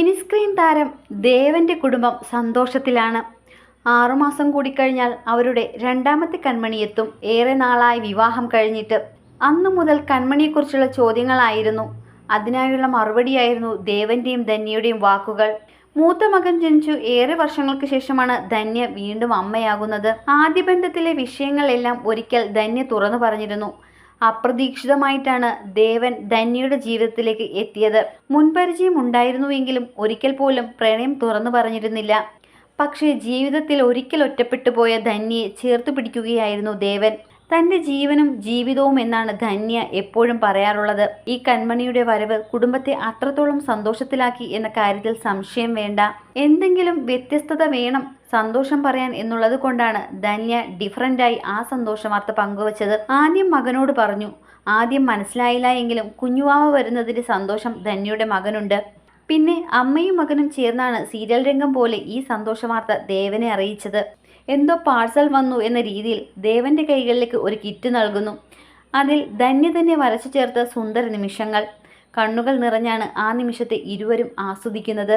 Mini screen താരം ദേവന്റെ കുടുംബം സന്തോഷത്തിലാണ്. ആറുമാസം കൂടി കഴിഞ്ഞാൽ അവരുടെ രണ്ടാമത്തെ കൺമണി എത്തും. ഏറെ നാളായി വിവാഹം കഴിഞ്ഞിട്ട്. അന്നു മുതൽ കൺമണിയെക്കുറിച്ചുള്ള ചോദ്യങ്ങളായിരുന്നു. അതിനായുള്ള മറുപടിയായിരുന്നു ദേവന്റെയും ധന്യയുടെയും വാക്കുകൾ. മൂത്ത മകൻ ജനിച്ചു ഏറെ വർഷങ്ങൾക്ക് ശേഷമാണ് ധന്യ വീണ്ടും അമ്മയാകുന്നത്. ആദ്യ ബന്ധത്തിലെ വിഷയങ്ങളെല്ലാം ഒരിക്കൽ ധന്യ തുറന്നു പറഞ്ഞിരുന്നു. അപ്രതീക്ഷിതമായിട്ടാണ് ദേവൻ ധന്യയുടെ ജീവിതത്തിലേക്ക് എത്തിയത്. മുൻപരിചയം ഉണ്ടായിരുന്നുവെങ്കിലും ഒരിക്കൽ പോലും പ്രണയം തുറന്നു പറഞ്ഞിരുന്നില്ല. പക്ഷേ ജീവിതത്തിൽ ഒരിക്കൽ ഒറ്റപ്പെട്ടു പോയ ധന്യയെ ചേർത്ത് പിടിക്കുകയായിരുന്നു ദേവൻ. തന്റെ ജീവനും ജീവിതവും എന്നാണ് ധന്യ എപ്പോഴും പറയാറുള്ളത്. ഈ കൺമണിയുടെ വരവ് കുടുംബത്തെ അത്രത്തോളം സന്തോഷത്തിലാക്കി എന്ന കാര്യത്തിൽ സംശയം വേണ്ട. എന്തെങ്കിലും വ്യത്യസ്തത വേണം സന്തോഷം പറയാൻ എന്നുള്ളത് കൊണ്ടാണ് ധന്യ ഡിഫറന്റായി ആ സന്തോഷവാർത്ത പങ്കുവച്ചത്. ആദ്യം മകനോട് പറഞ്ഞു ആദ്യം മനസ്സിലായില്ല എങ്കിലും കുഞ്ഞുവാവ വരുന്നതിന്റെ സന്തോഷം ധന്യയുടെ മകനുണ്ട്. പിന്നെ അമ്മയും മകനും ചേർന്നാണ് സീരിയൽ രംഗം പോലെ ഈ സന്തോഷ വാർത്ത ദേവനെ അറിയിച്ചത്. എന്തോ പാഴ്സൽ വന്നു എന്ന രീതിയിൽ ദേവന്റെ കൈകളിലേക്ക് ഒരു കിറ്റ് നൽകുന്നു. അതിൽ ധന്യ തന്നെ വരച്ചു ചേർത്ത സുന്ദര നിമിഷങ്ങൾ. കണ്ണുകൾ നിറഞ്ഞാണ് ആ നിമിഷത്തെ ഇരുവരും ആസ്വദിക്കുന്നത്.